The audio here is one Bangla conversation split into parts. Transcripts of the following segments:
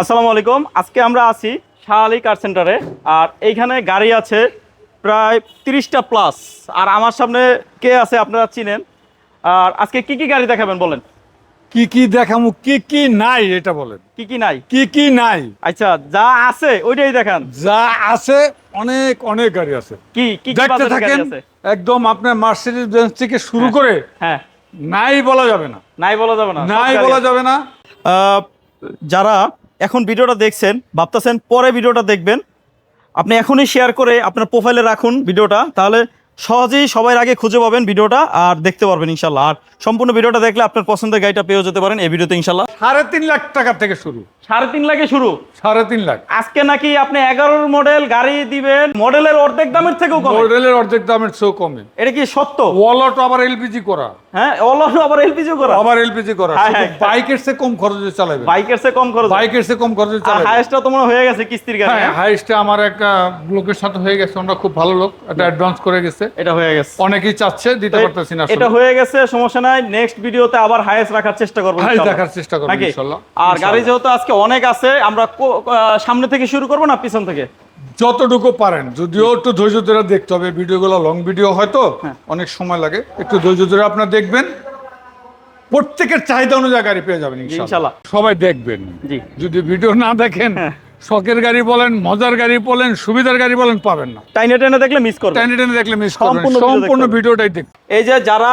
আসসালামু আলাইকুম। আজকে আমরা আছি শাহ আলী কার সেন্টারে আর এইখানে গাড়ি আছে প্রায় তিরিশটা প্লাস আর আমার সামনে কে আছে আপনারা চিনেন? আর আজকে কি কি গাড়ি দেখাবেন বলেন? কি কি দেখামু কি কি নাই এটা বলেন। কি কি নাই? কি কি নাই? আচ্ছা যা আছে ওইটাই দেখান। যা আছে অনেক অনেক গাড়ি আছে। কি কি দেখতে গাড়ি থাকেন একদম আপনার মার্সিডিজ বেঞ্চ থেকে শুরু করে হ্যাঁ। নাই বলা যাবে না। নাই বলা যাবে না নাই বলা যাবে না। যারা এখন ভিডিওটা দেখছেন, ভাবতেছেন পরে ভিডিওটা দেখবেন। আপনি এখনই শেয়ার করে আপনার প্রোফাইলে রাখুন ভিডিওটা, তাহলে সহজেই সবার আগে খুঁজে পাবেন ভিডিওটা আর দেখতে পারবেন ইনশাল্লাহ আর সম্পূর্ণ ভিডিওটা দেখলে আপনার পছন্দের গাড়িটা পেয়েও যেতে পারেন এই ভিডিওতে ইনশাল্লাহ সাড়ে তিন লাখ টাকা থেকে শুরু। সাড়ে তিন লাখে শুরু? সাড়ে তিন লাখ। আজকে নাকি আপনি এগারোর মডেল গাড়ি দিবেন মডেলের অর্ধেক দামের থেকেও কম। মডেলের অর্ধেক দামের চেয়েও কমে। এটা কি সত্য? ওয়ালট আবার এলপিজি করা। হ্যাঁ অলস আবার এলপিজিও করা? আবার এলপিজি করা। হ্যাঁ, হ্যাঁ। বাইকের চেয়ে কম খরচে চালাবে। বাইকের চেয়ে কম খরচ। বাইকের চেয়ে কম খরচে চালাবে। হাইয়েস্টটা তো মনে হয় হয়ে গেছে কিস্তির গাড়ি হ্যাঁ হ্যাঁ? হাইস্টে আমার একটা লোকের সাথে হয়ে গেছে ওনারা খুব ভালো লোক একটা অ্যাডভান্স করে গেছে। এটা হয়ে গেছে। অনেকেই চাচ্ছে দিতে পারতেছি না এটা হয়ে গেছে সমস্যা নাই। নেক্সট ভিডিওতে আবার হাইয়েস্ট রাখার চেষ্টা করব হাই ইনশাআল্লাহ। দেখার চেষ্টা করব নাকি? ইনশাল্লাহ। আর গাড়ি যেহেতু আজকে অনেক আছে আমরা সামনে থেকে শুরু করব না পিছন থেকে? যতটুকু পারেন যদিও একটু ধৈর্য ধরে দেখতে হবে ভিডিওগুলো লং ভিডিও হয়তো হ্যাঁ। অনেক সময় লাগে। একটু ধৈর্য ধরে আপনার দেখবেন। প্রত্যেকের চাহিদা অনুযায়ী গাড়ি পেয়ে যাবেন। ইনশাল্লাহ। সবাই দেখবেন। যদি ভিডিও না দেখেন হ্যাঁ। শখের গাড়ি বলেন মজার গাড়ি বলেন সুবিধার গাড়ি বলেন পাবেন না। টাইনে টাইনে দেখলে মিস করবেন। টাইনে টাইনে দেখলে মিস করবেন। সম্পূর্ণ ভিডিওটাই দেখুন এই যে যারা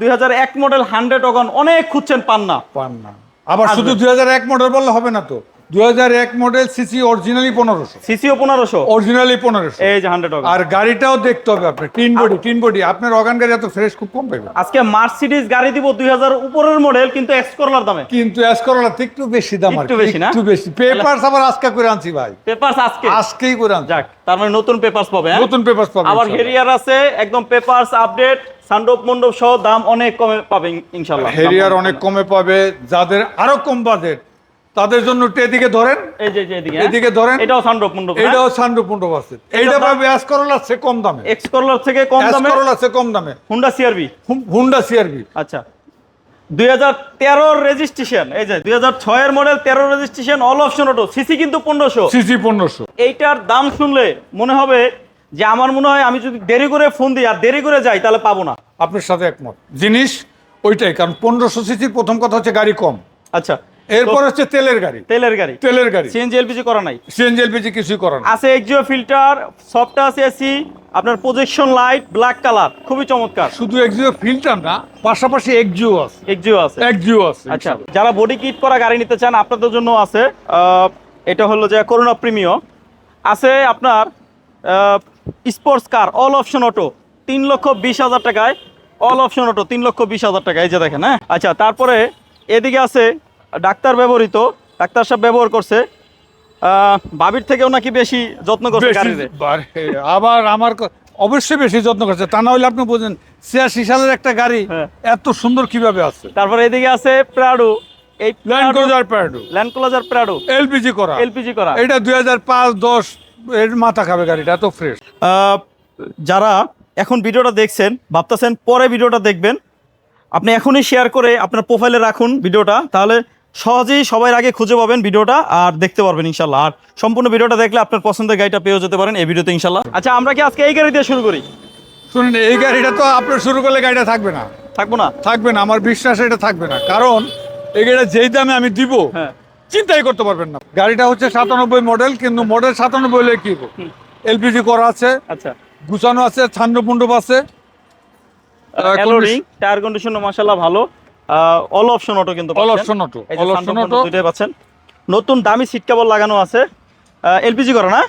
2001 মডেল হান্ড্রেড অগন অনেক খুঁজছেন পান না। পান না। আবার শুধু 2001 মডেল বললে হবে না তো। দুই হাজার এক মডেল সিসি অরিজিনালি পনেরোশো। সিসিও পনেরোশো? অরিজিনালি পনেরোশো। এই যে হান্ড্রেড অগন আর গাড়িটাও দেখতে হবে আপনার টিন বডি টিন বডি। আপনার অগান গাড়ি এত ফ্রেশ খুব কম পাইবেন। আজকে মার্সিডিজ গাড়ি দিব দুই হাজার উপরের মডেল কিন্তু এক্স করলার দামে। কিন্তু এসকরলা একটু বেশি দাম একটু বেশি না? একটু বেশি। পেপারস আবার আজকে করে আনছি ভাই। পেপারস আজকে? আজকেই করে আনছি। যাক তার মানে নতুন পেপারস পাবে হ্যাঁ? নতুন পেপারস পাবেন আবার হেরিয়ার আছে একদম পেপারস আপডেট সানরূপ মণ্ডপ সহ দাম অনেক কমে পাবেন ইনশাল্লাহ হেরিয়ার অনেক কমে। পাবে যাদের আরও কম বাজেট তাদের জন্য এদিকে ধরেন। এই যে এদিকে হ্যাঁ? এদিকে ধরেন। এটাও সানরূপ মণ্ডপ এটাও সানরূপ আছে। এইটা পাবে এসকরলা সে কম দামে। এক্স করলার থেকে কম দামে? এসকরলা সে কম দামে। হুন্ডা সিআরবি হুন্ডা সিআরবি আচ্ছা। দুই হাজার তেরোর রেজিস্ট্রেশন এই যে মডেল তেরো registration all option auto CC কিন্তু পনেরোশো। সিসি পনেরোশো। এইটার দাম শুনলে মনে হবে যে আমার মনে হয় আমি যদি দেরি করে ফোন দিই আর দেরি করে যাই তাহলে পাবো না। আপনার সাথে একমত। জিনিস ওইটাই কারণ পনেরোশো সিসির প্রথম কথা হচ্ছে গাড়ি কম। আচ্ছা। এরপর হচ্ছে তেলের গাড়ি। তেলের গাড়ি। তেলের গাড়ি। সিএনজি এলপিজি করা নাই। সিএনজি এলপিজি কিছুই করে না আছে এক্সিও ফিল্টার সফট আছে এসি আপনার প্রজেকশন লাইট ব্ল্যাক কালার খুবই চমৎকার। শুধু এক্সিও ফিল্টার না পাশাপাশি এক্সিও আছে। এক্সিও আছে। এক্সিও আছে আচ্ছা যারা বডি কিট করা গাড়ি নিতে চান আপনাদের জন্য আছে এটা হলো যে করোনা প্রিমিও আছে আপনার sports car all option auto তিন লক্ষ বিশ হাজার টাকায় অল অপশন অটো তিন লক্ষ বিশ হাজার টাকা এই যে দেখেন হ্যাঁ? আচ্ছা তারপরে এদিকে আছে ডাক্তার ব্যবহৃত ডাক্তার সাহেব ব্যবহার করছে। ভাবির থেকেও নাকি বেশি যত্ন করছে আবার আমার অবশ্যই বেশি যত্ন করছে। তা না হলে আপনি বোঝেন ছিয়াশি সালের একটা গাড়ি হ্যাঁ। এত সুন্দর কীভাবে আছে? তারপরে এদিকে আছে প্রাডো। এই Land Prado Land Cruiser Prado LPG করা। এলপিজি করা। এটা দুই হাজার পাঁচ দশ এর মাথা খাবে গাড়িটা এত ফ্রেশ যারা এখন ভিডিওটা দেখছেন ভাবতেছেন পরে ভিডিওটা দেখবেন আপনি এখনই শেয়ার করে আপনার প্রোফাইলে রাখুন ভিডিওটা। তাহলে সহজেই সবার আগে খুঁজে পাবেন ভিডিওটা আর দেখতে পারবেন ইনশাল্লাহ আর সম্পূর্ণ ভিডিওটা দেখলে আপনার পছন্দের গাড়িটা পেয়েও যেতে পারেন এই ভিডিওতে ইনশাল্লাহ আচ্ছা আমরা কি আজকে এই গাড়ি দিয়ে শুরু করি? শুনুন এই গাড়িটা তো আপনার শুরু করলে গাড়িটা থাকবে না। থাকব না? থাকবে না আমার বিশ্বাস এটা থাকবে না। কারণ এই গাড়িটা যেই দামে আমি দিব হ্যাঁ। চিন্তাই করতে পারবেন না। গাড়িটা হচ্ছে সাতানব্বই মডেল কিন্তু মডেল সাতানব্বই হলে কি এলপিজি করা আছে আচ্ছা। গুছানো আছে ছান্ড পুন্ডব আছে টায়ার কন্ডিশন মাশাআল্লাহ ভালো। অল অপশন অটো কিন্তু all option auto all option auto দুইটাই পাচ্ছেন। নতুন দামি সিট কেবল লাগানো আছে। এলপিজি করা না?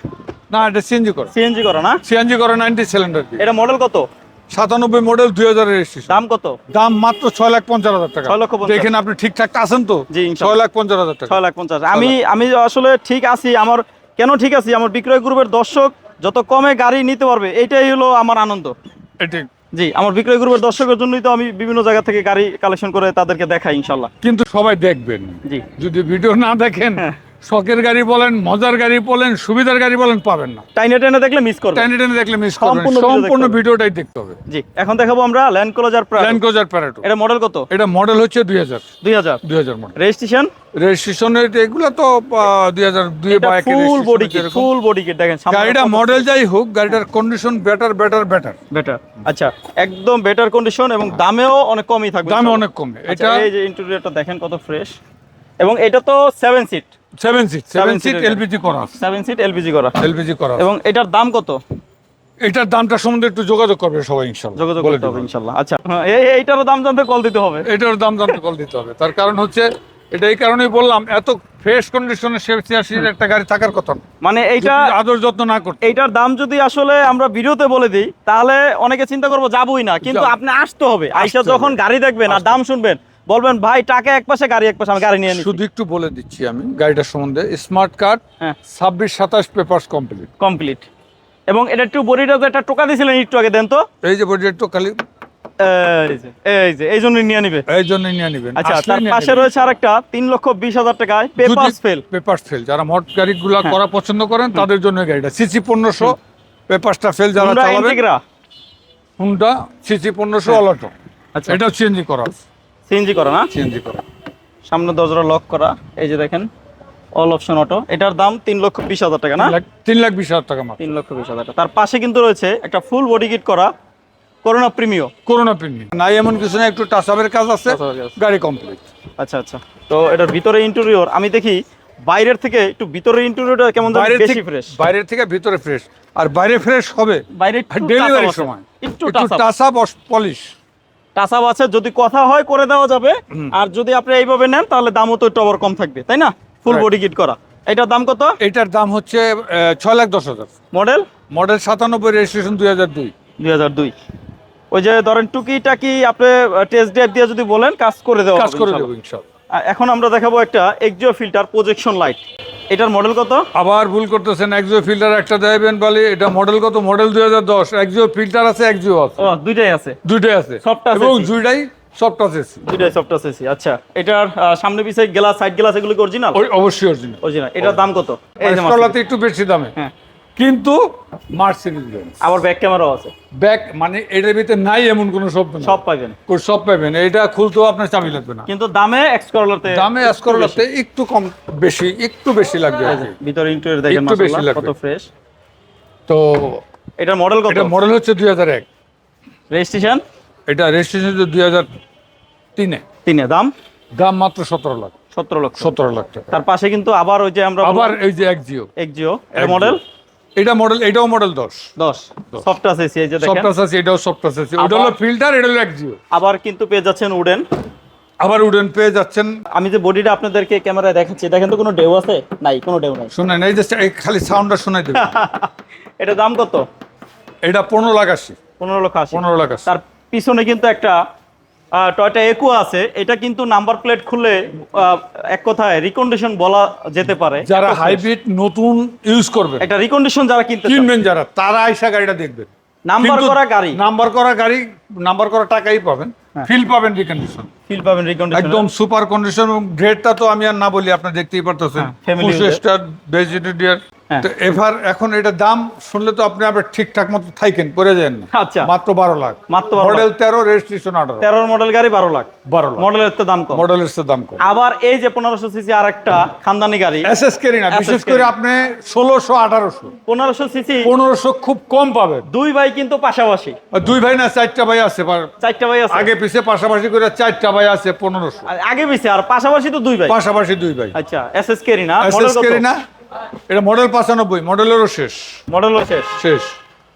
না এটা সিএনজি করে। সিএনজি করা না? সিএনজি করে নাইনটি সিলিন্ডার এটা মডেল কত? সাতানব্বই মডেল দুই হাজার রেজিস্ট্রেশন দাম কত? দাম মাত্র ছয় লাখ পঞ্চাশ হাজার টাকা। ছয় লক্ষ পঞ্চাশ। দেখেন আপনি ঠিকঠাক আছেন তো? জি, ইনশাল্লাহ। ছয় লাখ পঞ্চাশ হাজার টাকা। ছয় লাখ পঞ্চাশ। আমি আমি আসলে ঠিক আছি। আমার কেন ঠিক আছি? আমার বিক্রয় গ্রুপের দর্শক যত কমে গাড়ি নিতে পারবে এটাই হলো আমার আনন্দ। এটি জি আমার বিক্রয় গ্রুপের দর্শকের জন্যই তো আমি বিভিন্ন জায়গা থেকে গাড়ি কালেকশন করে তাদেরকে দেখাই ইনশাল্লাহ কিন্তু সবাই দেখবেন। জি। যদি ভিডিও না দেখেন হ্যাঁ। শখের গাড়ি বলেন মজার গাড়ি বলেন সুবিধার গাড়ি বলেন পাবেন না। টাইনে টাইনে দেখলে মিস করবে টাইনে টেনে দেখলে মিস করবেন। সম্পূর্ণ। ভিডিওটাই দেখতে হবে। জি এখন দেখাবো আমরা ল্যান্ড ক্লোজার প্রায় ল্যান্ড ক্রুজার প্যারাটো এটা মডেল কত? এটা মডেল হচ্ছে দুই হাজার। দুই হাজার। দুই হাজার মডেল রেজিস্ট্রেশন রেজিস্ট্রেশনের এগুলো তো দুই হাজার দুই এটা বা একের full body kit full body kit দেখেন গাড়িটা মডেল যাই হোক গাড়িটার condition better better better better আচ্ছা একদম বেটার কন্ডিশন এবং দামেও অনেক কমই থাকবে। দামে অনেক কমে। আচ্ছা, এটা এই যে ইন্টেরিয়রটা দেখেন কত ফ্রেশ এবং এটা তো seven seat seven seat seven seat seat LPG করা সেভেন সিট এলপিজি করা। এলপিজি করা এবং এটার দাম কত? এটার দামটা সম্বন্ধে একটু যোগাযোগ করবে সবাই ইনশাল্লাহ। যোগাযোগ বলে করতে হবে দিবো। আচ্ছা হ্যাঁ, এই এইটারও দাম জানতে কল দিতে হবে। এটার দাম জানতে কল দিতে হবে। তার কারণ হচ্ছে এটা এই কারণেই বললাম এত ফ্রেশ কন্ডিশনে ছিয়াশির একটা গাড়ি থাকার কথা মানে এইটা আদর যত্ন না করতে। এইটার দাম যদি আসলে আমরা ভিডিওতে বলে দিই তাহলে অনেকে চিন্তা করব যাবই না। কিন্তু আপনি আসতে হবে। আইসা যখন গাড়ি দেখবেন আর দাম শুনবেন বলবেন ভাই টাকা এক পাশে গাড়ি এক পাশে আমি গাড়ি নিয়ে নিচ্ছি শুধু একটু বলে দিচ্ছি আমি গাড়িটার সম্বন্ধে। স্মার্ট কার্ড হ্যাঁ। ছাব্বিশ সাতাশ পেপার্স কমপ্লিট কমপ্লিট এবং এটা একটু বডিটা একটা টোকা দিয়েছিলেন একটু আগে দেন তো। এই যে বডি একটু খালি এই যে এই যে জন্য নিয়ে নিবে। এই জন্য নিয়ে নেবেন আচ্ছা তার পাশে রয়েছে আরেকটা তিন লক্ষ বিশ হাজার টাকায় পেপার ফেল পেপার্স ফেল যারা মট গাড়িগুলো হ্যাঁ। করা পছন্দ করেন তাদের জন্য গাড়িটা। সিসি পনেরোশো পেপারসটা ফেল যারা ইন্টিগ্রা হুন্ডা সিসি পনেরোশো অলাটো আচ্ছা। এটাও চেঞ্জি করা। সিএনজি করা না? চেঞ্জি করা। সামনে দরজা লক করা। এই যে দেখেন অল অপশন অটো এটার দাম তিন লক্ষ বিশ হাজার টাকা না? তিন লাখ- বিশ হাজার টাকা তিন লক্ষ বিশ হাজার টাকা। তার পাশে কিন্তু রয়েছে একটা ফুল বডি কিট করা করোনা প্রিমিও করোনা পিনি নাই এমন কিছু না একটু টাসাবের কাজ আছে গাড়ি কমপ্লিট আচ্ছা আচ্ছা। তো এটার ভিতরে ইন্টেরিয়র আমি দেখি বাইরের থেকে একটু ভিতরের ইন্টেরিয়রটা কেমন বেশি ফ্রেশ বাইরের থেকে ভিতরে ফ্রেশ আর বাইরে ফ্রেশ হবে বাইরে ডেলিভারির। সময়। একটু টাচ পলিশ টাচাপ আছে যদি কথা হয় করে দেওয়া যাবে। আর যদি আপনি এইভাবে নেন তাহলে দামও তো একটু কম থাকবে তাই না? ফুল বডি কিট করা। এটার দাম কত? এটার দাম হচ্ছে ছয় লাখ দশ হাজার। মডেল মডেল সাতানব্বই রেজিস্ট্রেশন দুই হাজার দুই। দুই হাজার দুই। ওই যে ধরেন টুকি টাকি আপনি টেস্ট ড্রাইভ দিয়ে যদি বলেন কাজ করে দেওয়া কাজ করে। দেবো ইনশাল্লাহ। এখন আমরা দেখাবো একটা এক্সিও ফিল্টার প্রজেকশন লাইট এটার মডেল কত? আবার ভুল করতেছেন একজিও ফিল্টার একটা দেবেন বলে এটা মডেল কত? মডেল দুই হাজার দশ। একজিও ফিল্টার আছে একজিও আছে। ও দুইটাই আছে। দুইটাই আছে। Soft touch এবং দুইটাই সফট এসি। দুইটাই সফট এসি। আচ্ছা এটার সামনে পিছে গ্লাস সাইড গ্লাস এগুলো কি অরিজিনাল অবশ্যই অরিজিনাল অরিজিনাল এটার দাম কত? এই যে একটু বেশি দামে। হ্যাঁ। কিন্তু মার্সিডিজ বেঞ্জ আবার ব্যাক ক্যামেরাও আছে। ব্যাক মানে এটার ভিতরে নাই এমন কোনো শব্দ সব পাবেন সব পাবেন এটা খুলতেও আপনার চাবি লাগবে না। কিন্তু দামে দামে একটু কম বেশি একটু বেশি লাগবে ভিতরে ইন্টেরিয়র দেখেন একটু বেশি মাশাআল্লাহ লাগবে। কত ফ্রেশ তো এটার মডেল কত? এটা মডেল হচ্ছে দুই হাজার এক। রেজিস্ট্রেশন এটা রেজিস্ট্রেশন দুই হাজার তিনে। তিনে দাম? দাম মাত্র সতেরো লাখ। সতেরো লক্ষ। সতেরো লাখ টাকা। তার পাশে কিন্তু আবার ওই যে আমরা আবার এই যে এক জিও এক্সিও এর মডেল এটা মডেল এটাও মডেল দশ। দশ। সফট আছে এই যে দেখেন। সফট আছে এটাও সফট আছে ওটা হলো ফিল্টার এটা হলো এক জিও। আবার কিন্তু পেয়ে যাচ্ছেন উডেন আবার উডেন পেয়ে যাচ্ছেন। আমি যে বডিটা আপনাদেরকে ক্যামেরায় দেখাচ্ছি দেখেন তো কোনো ডেউ আছে? নাই কোনো ডেউ নাই। শুনেন এই যে খালি সাউন্ডটা শোনাই দেবে এটা দাম কত? এটা পনেরো লাখ আশি। পনেরো লক্ষ আশি। পনেরো লাখ আশি। তার পিছনে কিন্তু একটা টয়টা একু আছে। এটা কিন্তু নাম্বার প্লেট আহ, এক কথায় রিকন্ডিশন বলা যেতে পারে। যারা হাইব্রিড নতুন ইউজ করবে একটা রিকন্ডিশন যারা কিনতে কিনবেন যারা তারা আইসা গাড়িটা দেখবেন। নাম্বার করা গাড়ি। নাম্বার করা গাড়ি নাম্বার করা টাকাই পাবেন। ফিল পাবেন রিকন্ডিশন ফিল পাবেন রিকন্ডিশন একদম সুপার কন্ডিশন গ্রেডটা তো আমি আর না বলি আপনি দেখতেই পারতেছেন। হ্যাঁ, এর। স্টার ভেজিটেরিয়ার হ্যাঁ। তো এবার এখন এটা দাম শুনলে তো আপনি আবার ঠিকঠাক মতো থাইকেন পরে যান। আচ্ছা। মাত্র বারো লাখ। মাত্র মডেল তেরো রেজিস্ট্রেশন আঠারো। তেরোর মডেল গাড়ি বারো লাখ। বারো লাখ। মডেলের তো দাম কম। মডেলের তো দাম কম। আবার এই যে পনেরোশো সিসি আর একটা খানদানি গাড়ি। এসএস কেরি না বিশেষ করে আপনি ষোলোশো আঠারোশো। পনেরোশো সিসি পনেরোশো খুব কম পাবেন। দুই ভাই কিন্তু পাশাপাশি। দুই ভাই না চারটা ভাই আছে। চারটা ভাই আছে। আগে পিছে পাশাপাশি করে চারটা ভাই আছে পনেরোশো। আগে পিছে আর পাশাপাশি তো দুই ভাই। পাশাপাশি দুই ভাই। আচ্ছা এস এস কেরি না এসএস কত? কেরি না এটা মডেল পঁচানব্বই মডেলেরও শেষ। মডেলও শেষ? শেষ।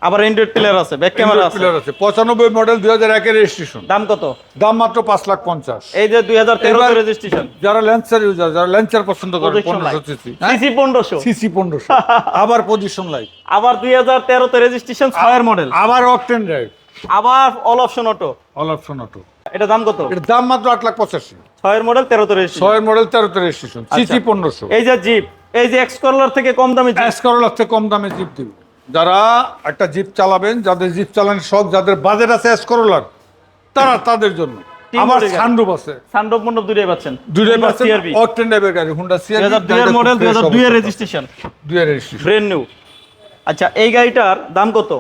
আবার অ্যান্ড্রয়েড প্লেয়ার আছে ব্যাক ক্যামেরা আছে? পিলার আছে। পঁচানব্বই মডেল দুই হাজার একের রেজিস্ট্রেশন দাম কত? দাম মাত্র পাঁচ লাখ পঞ্চাশ। এই যে দুই হাজার তেরো এবার- রেজিস্ট্রেশন যারা ল্যান্সার ইউজার যারা ল্যান্সার পছন্দ করে Projection পনেরোশো light। সিসি সিসি পনেরোশো। সিসি পনেরোশো। আবার পজিশন লাইট আবার দুই হাজার তেরোতে রেজিস্ট্রেশন ছয়ের মডেল আবার অকটেন ড্রাইভ আবার all option auto all option auto এটা দাম কত? এর দাম মাত্র আট লাখ পঁচাশি। ছয়ের মডেল তেরোতে রেজিস্ট্রেশন ছয়ের মডেল তেরোতে রেজিস্ট্রেশন সিসি পনেরোশো। এই যে জিপ এই যে এক্সকলার থেকে কম দামে এক্স করলার থেকে কম দামে জিপ দিব। যারা একটা জিপ চালাবেন যাদের জিপ চালানোর শখ যাদের বাজেট আছে এক্স করলার তারা তাদের জন্য। আমার সানরুফ আছে। সানরূপ মন্ডপ দুটোই পাচ্ছেন। দুইটাই পাচ্ছেন। অকটেন টাইপের গাড়ি হুন্ডা সিআরভি হাজার দুইয়ের মডেল দুই হাজার দুইয়ের রেজিস্ট্রেশন এর রেজিস্ট্রেশন ব্র্যান্ড নিউ আচ্ছা এই গাড়িটার দাম কত?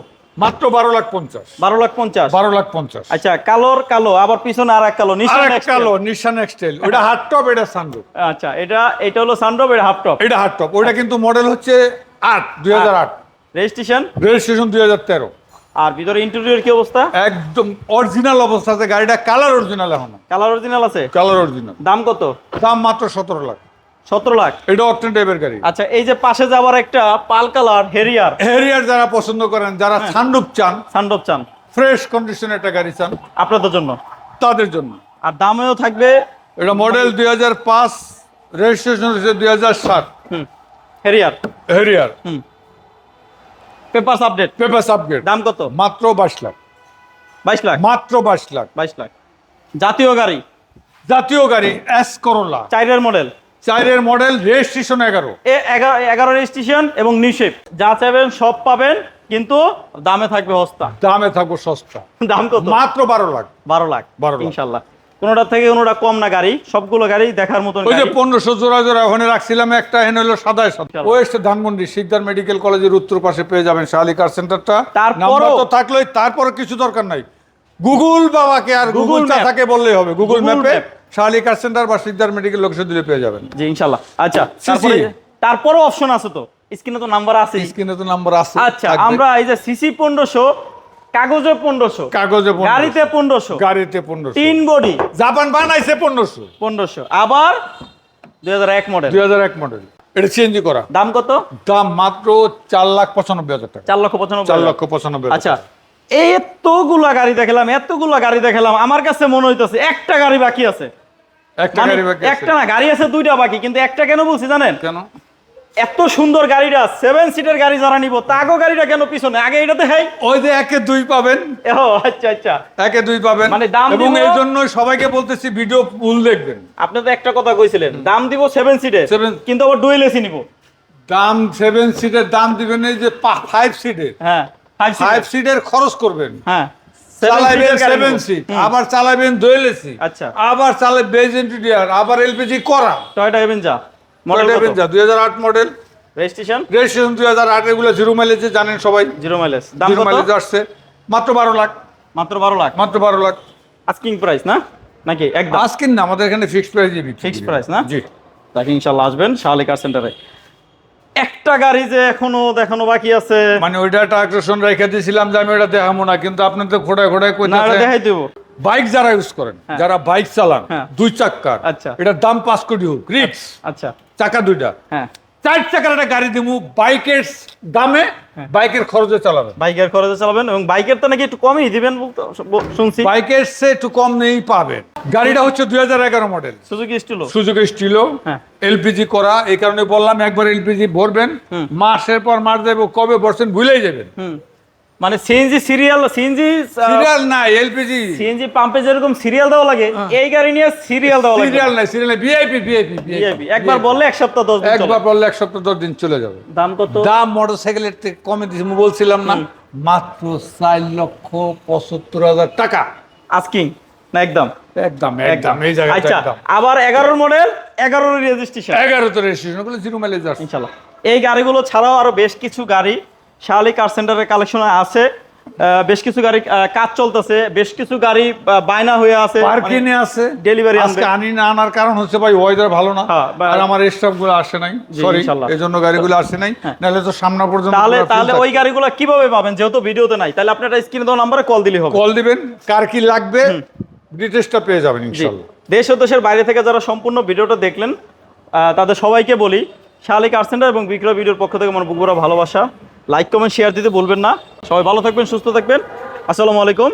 মাত্র বারো লাখ পঞ্চাশ। বারো লাখ পঞ্চাশ? বারো লাখ পঞ্চাশ। আচ্ছা কালোর কালো আবার পিছনে আর এক কালো নিশান কালো নিশান এক্সটেল ওটা হার্ড টপ এটা সানরুফ আচ্ছা এটা এটা হলো সানরূপ এটা হাফ টপ এটা হার্ড টপ ওটা কিন্তু মডেল হচ্ছে আট দুই হাজার আট। রেজিস্ট্রেশন রেজিস্ট্রেশন দুই হাজার তেরো। আর ভিতরে ইন্টেরিয়র কি অবস্থা? একদম অরিজিনাল অবস্থাতে গাড়িটা কালার অরিজিনাল এখন। কালার অরিজিনাল আছে? কালার অরিজিনাল দাম কত? দাম মাত্র সতেরো লাখ। সতেরো লাখ। এটা অকটেন টাইপের গাড়ি। আচ্ছা এই যে পাশে যাওয়ার একটা পাল কালার হেরিয়ার হেরিয়ার যারা পছন্দ করেন যারা হ্যাঁ। চান সানডপ চান। ফ্রেশ কন্ডিশনে একটা গাড়ি চান আপনাদের জন্য? তাদের জন্য। আর দামেও থাকবে? এটা মডেল দুই হাজার পাঁচ রেজিস্ট্রেশন হচ্ছে দুই হাজার সাত হুম। হেরিয়ার হেরিয়ার হুম। পেপারস আপডেট পেপার আপগ্রেড দাম কত? মাত্র বাইশ লাখ। বাইশ লাখ? মাত্র বাইশ লাখ। বাইশ লাখ। জাতীয় গাড়ি? জাতীয় গাড়ি এস করোলা চাইরের মডেল চারের মডেল রেজিস্ট্রেশন এগারো এগারো রেজিস্ট্রেশন এবং নিউশেপ যা চাইবেন সব পাবেন কিন্তু দামে থাকবে সস্তা দামে থাকব সস্তা দাম কত মাত্র বারো লাখ বারো লাখ 12 লাখ। ইনশাল্লাহ কোনোটা থেকে কোনোটা কম না গাড়ি সবগুলো গাড়ি দেখার মতন ওই যে। পনেরোশো জোড়া জোড়া ওখানে রাখছিলাম একটা এখানে হলো সাদায় সাদা চলো। ও ধানমন্ডি সিদ্ধার মেডিকেল কলেজের উত্তর পাশে পেয়ে যাবেন শাহালি কার সেন্টারটা নাম্বার তো থাকলোই তারপরে কিছু দরকার নাই গুগল বাবাকে আর গুগল। চাচাকে বললেই হবে গুগল ম্যাপে। শাহালি কার সেন্টার বা সিদ্ধার মেডিকেল লোকেশন দিলে পেয়ে যাবেন। জি আচ্ছা তারপরে তারপরও অপশন আছে তো? স্ক্রিনে তো নাম্বার আছে স্ক্রিনে তো নাম্বার আছে। আচ্ছা আমরা এই যে সিসি কাগজে পনেরোশো কাগজে গাড়িতে পনেরোশো গাড়িতে পনেরোশো। তিন বডি জাপান বানাইছে পনেরোশো। পনেরোশো। আবার দুই হাজার এক মডেল দুই হাজার এক মডেল এটা চেঞ্জ করা। দাম কত? দাম মাত্র চার লাখ পঁচানব্বই হাজার টাকা। চার লক্ষ পঁচানব্বই চার লক্ষ পঁচানব্বই আচ্ছা। এতগুলা গাড়ি দেখলাম এতগুলা গাড়ি দেখলাম। আমার কাছে মনে হইতেছে একটা গাড়ি বাকি আছে। একটা মানে গাড়ি বাকি আছে। একটা না গাড়ি আছে দুইটা বাকি কিন্তু একটা কেন বলছি জানেন? কেন? এত সুন্দর গাড়িটা সেভেন সিটের গাড়ি যারা নিব তাগো গাড়িটা কেন পিছনে? আগে এটা দেখাই ওই যে একে দুই পাবেন। ও আচ্ছা আচ্ছা। একে দুই পাবেন। মানে দাম এবং এই জন্য সবাইকে বলতেছি ভিডিও ফুল দেখবেন। আপনি তো একটা কথা কইছিলেন দাম দিব সেভেন সিটে Seven- কিন্তু আবার ডুয়েল এসি নিব। দাম সেভেন সিটের দাম দিবেন এই যে ফাইভ সিটের হ্যাঁ ফাইভ সিটের খরচ করবেন। হ্যাঁ। চালাবেন সেভেন সিট আবার চালাবেন দোয়েল আচ্ছা। আবার চালাবেন বেজ ইন্টেরিয়ার আবার এলপিজি করা। টয়টা এভেঞ্জা মডেল মডেল যা দুই হাজার আট মডেল রেজিস্ট্রেশন রেজিস্ট্রেশন দুই হাজার আট এগুলো জিরো মাইলেজে জানেন সবাই। জিরো মাইলেজ দাম কত? মাইলেজ আসছে। মাত্র বারো লাখ। মাত্র বারো লাখ। মাত্র বারো লাখ। আস্কিং প্রাইস না? নাকি একদম? না আমাদের এখানে ফিক্সড প্রাইস দিবি না? জি। তাকে ইনশাল্লাহ আসবেন শাহালি কার সেন্টারে একটা গাড়ি যে এখনও দেখানো বাকি আছে। মানে ওইটা একটা আকর্ষণ রেখে দিয়েছিলাম যে আমি ওটা দেখাবো না কিন্তু আপনি তো ঘোড়ায় ঘোড়ায় কই না দেখাই দেবো। বাইক যারা ইউজ করেন যারা বাইক চালান হ্যাঁ। দুই চাক্কার আচ্ছা। এটার দাম পাঁচ কোটি হোক রিক্স আচ্ছা। চাকা দুইটা। হ্যাঁ। চার চাকার একটা গাড়ি দিব বাইকের দামে হ্যাঁ। বাইকের খরচে চালাবেন। বাইকের খরচে চালাবেন এবং বাইকের তো নাকি একটু কমই দিবেন শুনছি। বাইকের সে একটু কম নেই পাবেন। গাড়িটা হচ্ছে দুই হাজার এগারো মডেল সুজুকি স্টিল সুযোগ স্টিল। এলপিজি করা এই কারণে বললাম একবার এলপিজি ভরবেন মাসের পর মাস দেবো কবে ভরছেন ভুলেই যাবেন। মানে সিএনজি সিরিয়াল সিএনজি সিরিয়াল নাই এলপিজি সিএনজি পাম্পে যেরকম সিরিয়াল দেওয়া লাগে এই গাড়ি নিয়ে সিরিয়াল দেওয়া লাগে। সিরিয়াল নাই সিরিয়াল ভিআইপি ভিআইপি VIP, একবার বললে এক সপ্তাহ দশ দিন একবার বললে এক সপ্তাহ দশ দিন চলে যাবে। দাম কত? দাম মোটরসাইকেলের থেকে কমে দিয়েছি আমি বলছিলাম না। মাত্র চার লক্ষ পঁচাত্তর হাজার টাকা। আস্কিং না একদম? একদম একদম এই জায়গাটা আচ্ছা আবার এগারোর মডেল এগারোর রেজিস্ট্রেশন এগারো তো রেজিস্ট্রেশন ওগুলো জিরো মাইলেজ আসছে। ইনশাল্লাহ। এই গাড়িগুলো ছাড়াও আরও বেশ কিছু গাড়ি শাহালি কার সেন্টারের কালেকশনে আছে। বেশ কিছু গাড়ি কাজ চলতেছে। বেশ কিছু গাড়ি বায়না হয়ে আছে। পার্কিংয়ে আছে। delivery আজকে আনি না আনার কারণ হচ্ছে ভাই ওয়েদার ভালো না। হ্যাঁ, আর আমার স্টাফগুলো আসে নাই। সরি ইনশাল্লাহ। এই জন্য গাড়িগুলো আসে নাই। নাহলে তো সামনা পর্যন্ত তাহলে তাহলে ওই গাড়িগুলো কীভাবে পাবেন? যেহেতু ভিডিওতে নাই তাহলে আপনারা স্ক্রিনে দেওয়া নাম্বারে কল দিলেই হবে। কল দিবেন। কার কি লাগবে ডিটেলসটা পেয়ে যাবেন জি। ইনশাল্লাহ। দেশ ও দেশের বাইরে থেকে যারা সম্পূর্ণ ভিডিওটা দেখলেন আহ, তাদের সবাইকে বলি শালিক কার সেন্টার এবং বিক্রয় ভিডিওর পক্ষ থেকে আমার বুকুরা ভালোবাসা। লাইক কমেন্ট শেয়ার দিতে বলবেন না। সবাই ভালো থাকবেন সুস্থ থাকবেন। আসসালামু আলাইকুম।